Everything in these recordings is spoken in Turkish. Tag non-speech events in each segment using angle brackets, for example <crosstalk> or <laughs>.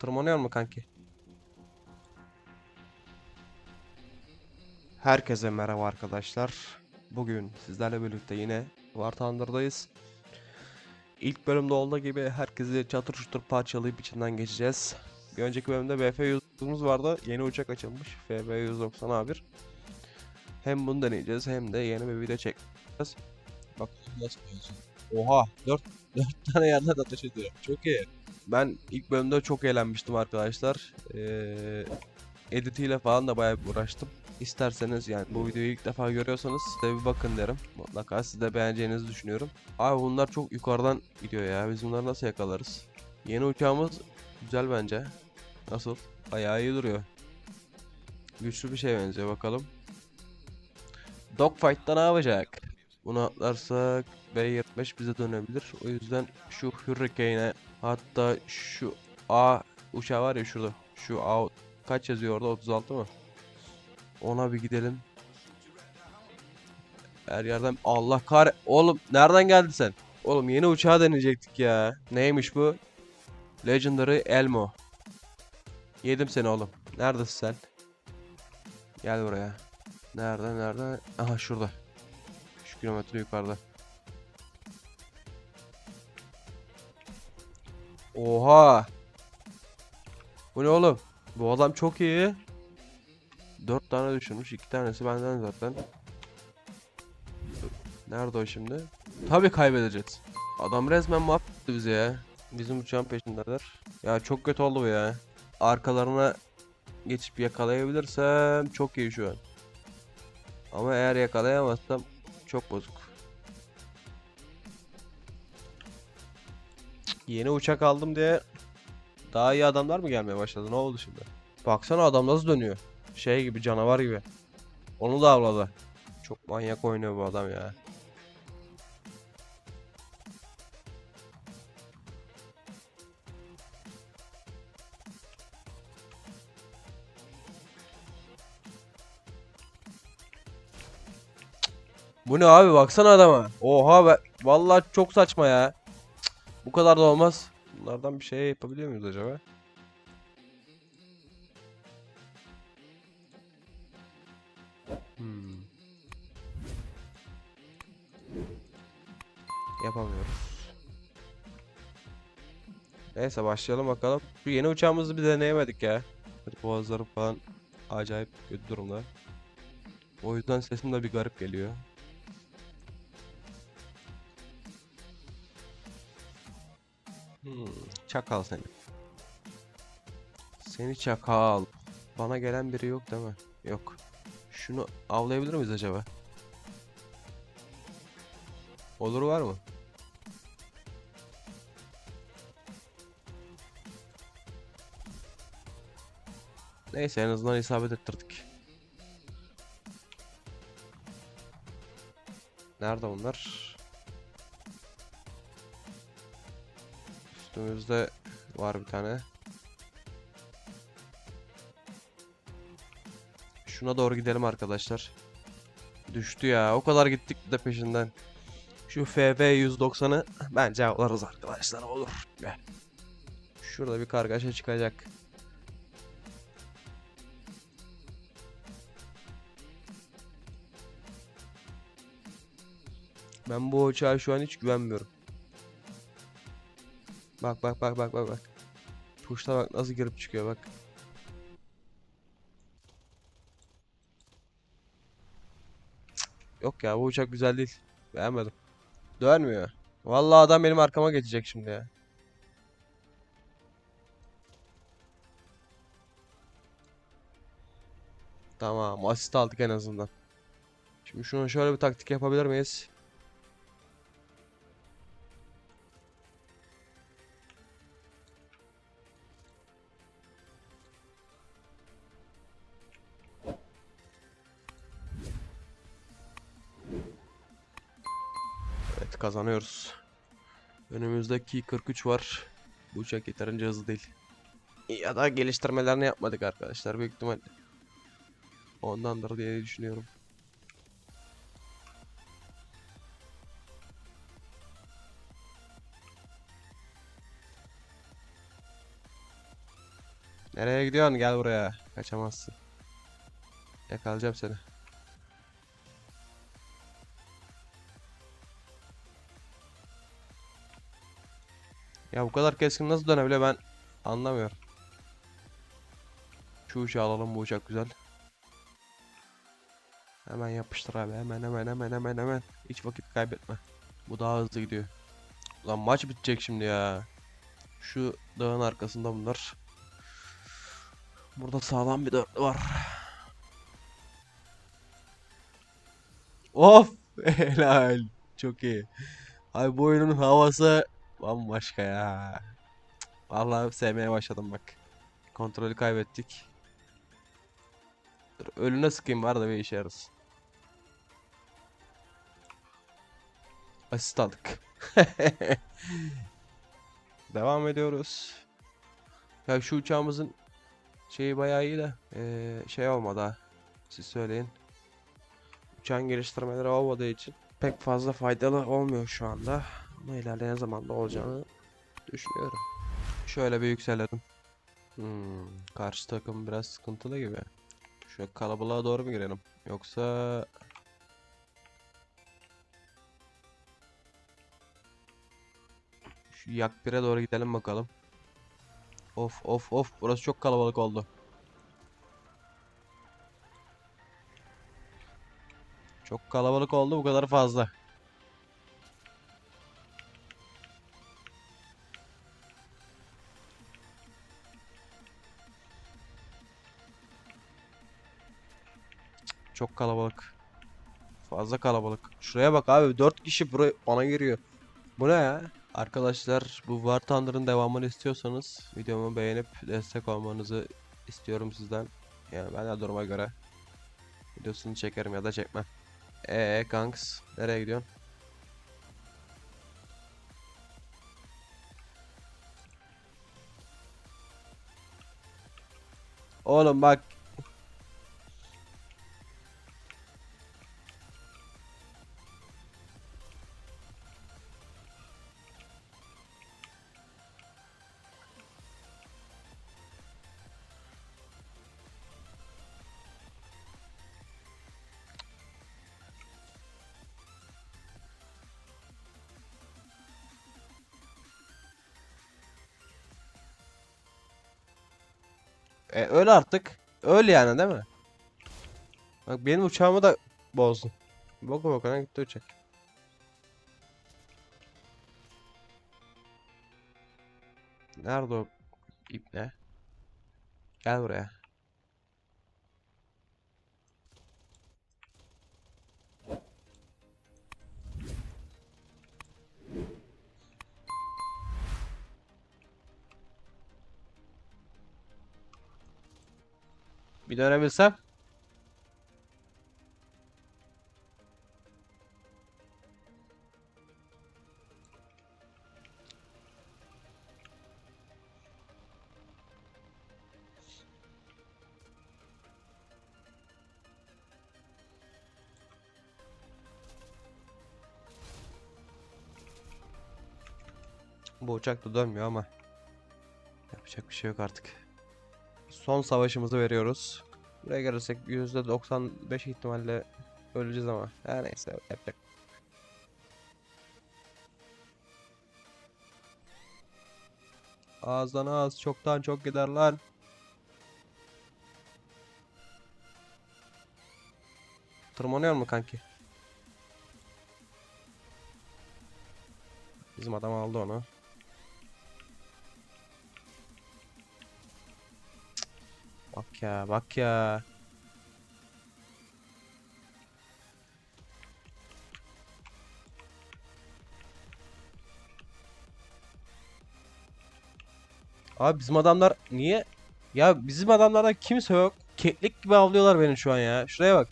Tırmanıyor mu kanki? Herkese merhaba arkadaşlar. Bugün sizlerle birlikte yine War Thunder'dayız. İlk bölümde olduğu gibi herkesi çatır çutur parçalayıp içinden geçeceğiz. Bir önceki bölümde BF-100'umuz vardı. Yeni uçak açılmış. FB-190A1. Hem bunu deneyeceğiz hem de yeni bir video çekeceğiz. Bak nasıl. Oha 4, 4 tane yerden ateş ediyor. Çok iyi. Ben ilk bölümde çok eğlenmiştim arkadaşlar. Ee, editiyle falan da bayağı uğraştım. İsterseniz yani bu videoyu ilk defa görüyorsanız size bir bakın derim. Mutlaka siz de beğeneceğinizi düşünüyorum. Abi bunlar çok yukarıdan gidiyor ya. Biz bunları nasıl yakalarız? Yeni uçağımız güzel bence. Nasıl? Bayağı iyi duruyor. Güçlü bir şey benziyor bakalım. Dogfight'ta ne yapacak? Bunu atlarsak B-25 bize dönebilir. O yüzden şu Hurricane'e hatta şu A uçağı var ya şurada. Şu A kaç yazıyor orada? 36 mı? Ona bir gidelim. Her yerden Allah kar oğlum nereden geldin sen? Oğlum yeni uçağı deneyecektik ya. Neymiş bu? Legendary Elmo. Yedim seni oğlum. Neredesin sen? Gel buraya. Nerede nerede? Aha şurada. Kilometre yukarıda. Oha. Bu ne oğlum? Bu adam çok iyi. Dört tane düşürmüş. iki tanesi benden zaten. Nerede o şimdi? Tabii kaybedeceğiz. Adam resmen mahvetti bizi ya. Bizim uçağın peşindeler. Ya çok kötü oldu bu ya. Arkalarına geçip yakalayabilirsem çok iyi şu an. Ama eğer yakalayamazsam çok bozuk. Yeni uçak aldım diye daha iyi adamlar mı gelmeye başladı? Ne oldu şimdi? Baksana adam nasıl dönüyor. Şey gibi canavar gibi. Onu da avladı. Çok manyak oynuyor bu adam ya. Bu ne abi baksana adama. Oha be. Vallahi çok saçma ya. Bu kadar da olmaz. Bunlardan bir şey yapabiliyor muyuz acaba? Hmm. Yapamıyoruz. Neyse başlayalım bakalım. Şu yeni uçağımızı bir deneyemedik ya. Boğazları falan acayip kötü durumda. O yüzden sesim de bir garip geliyor. Hmm, çakal seni. Seni çakal. Bana gelen biri yok değil mi? Yok. Şunu avlayabilir miyiz acaba? Olur var mı? Neyse en azından isabet ettirdik. Nerede bunlar? Üstümüzde var bir tane. Şuna doğru gidelim arkadaşlar. Düştü ya. O kadar gittik de peşinden. Şu FV 190'ı bence avlarız arkadaşlar olur. Şurada bir kargaşa çıkacak. Ben bu uçağa şu an hiç güvenmiyorum. Bak bak bak bak bak bak. Tuşta bak nasıl girip çıkıyor bak. Yok ya bu uçak güzel değil. Beğenmedim. Dönmüyor. Vallahi adam benim arkama geçecek şimdi ya. Tamam asist aldık en azından. Şimdi şunu şöyle bir taktik yapabilir miyiz? Kazanıyoruz. Önümüzdeki 43 var. Bu uçak yeterince hızlı değil. Ya da geliştirmelerini yapmadık arkadaşlar büyük ihtimal. Ondandır diye düşünüyorum. Nereye gidiyorsun? Gel buraya. Kaçamazsın. Yakalayacağım seni. Ya bu kadar keskin nasıl dönebiliyor ben anlamıyorum. Şu uçağı alalım bu uçak güzel. Hemen yapıştır abi hemen hemen hemen hemen hemen. Hiç vakit kaybetme. Bu daha hızlı gidiyor. Lan maç bitecek şimdi ya. Şu dağın arkasında bunlar. Burada sağlam bir dörtlü var. Of! <laughs> Helal. Çok iyi. Abi bu oyunun havası bambaşka ya. Vallahi sevmeye başladım bak. Kontrolü kaybettik. Dur önüne sıkayım var da bir işe yarasın. Asist aldık. <laughs> Devam ediyoruz. Ya şu uçağımızın şeyi bayağı iyi de eee, şey olmadı ha. Siz söyleyin. Uçağın geliştirmeleri olmadığı için pek fazla faydalı olmuyor şu anda. Ama ilerleyen zamanda olacağını düşünüyorum. Şöyle bir yükselelim. Hmm, karşı takım biraz sıkıntılı gibi. Şöyle kalabalığa doğru mu girelim? Yoksa Şu yak 1'e doğru gidelim bakalım. Of of of burası çok kalabalık oldu. Çok kalabalık oldu bu kadar fazla. Çok kalabalık. Fazla kalabalık. Şuraya bak abi 4 kişi buraya bana giriyor. Bu ne ya? Arkadaşlar bu War Thunder'ın devamını istiyorsanız videomu beğenip destek olmanızı istiyorum sizden. Yani ben de duruma göre videosunu çekerim ya da çekmem. Eee kanks nereye gidiyorsun? Oğlum bak e, öl artık. Öl yani değil mi? Bak benim uçağımı da bozdun. Boku bokuna gitti uçak. Nerede o ipne? Gel buraya. Bir dönebilsem. Bu uçak da dönmüyor ama yapacak bir şey yok artık. Son savaşımızı veriyoruz. Buraya gelirsek %95 ihtimalle öleceğiz ama. Her neyse yapacak. Ağızdan ağız çoktan çok gider lan. Tırmanıyor mu kanki? Bizim adam aldı onu. Bak ya, bak ya. Abi bizim adamlar niye? Ya bizim adamlarda kimse yok. Keklik gibi avlıyorlar beni şu an ya. Şuraya bak.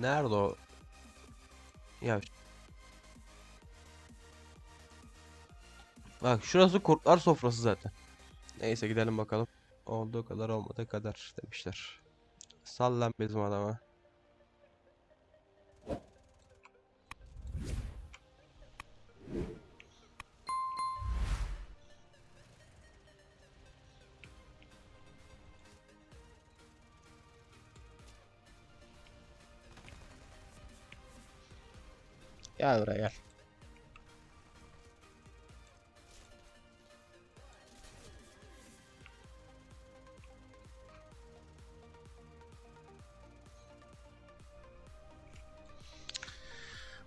Nerede o? Ya Bak şurası kurtlar sofrası zaten. Neyse gidelim bakalım. Olduğu kadar olmadığı kadar demişler. Sallan bizim adama. Gel buraya gel.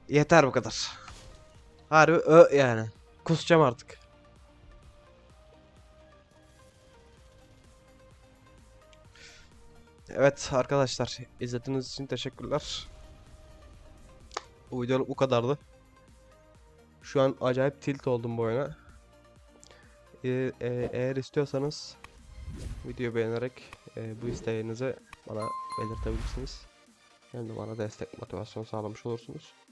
Yeter bu kadar. Harbi ö yani. Kusacağım artık. Evet arkadaşlar izlediğiniz için teşekkürler. Bu videoluk bu kadardı. Şu an acayip tilt oldum bu oyuna. Ee, e- eğer istiyorsanız video beğenerek e, bu isteğinizi bana belirtebilirsiniz. Hem de bana destek motivasyon sağlamış olursunuz.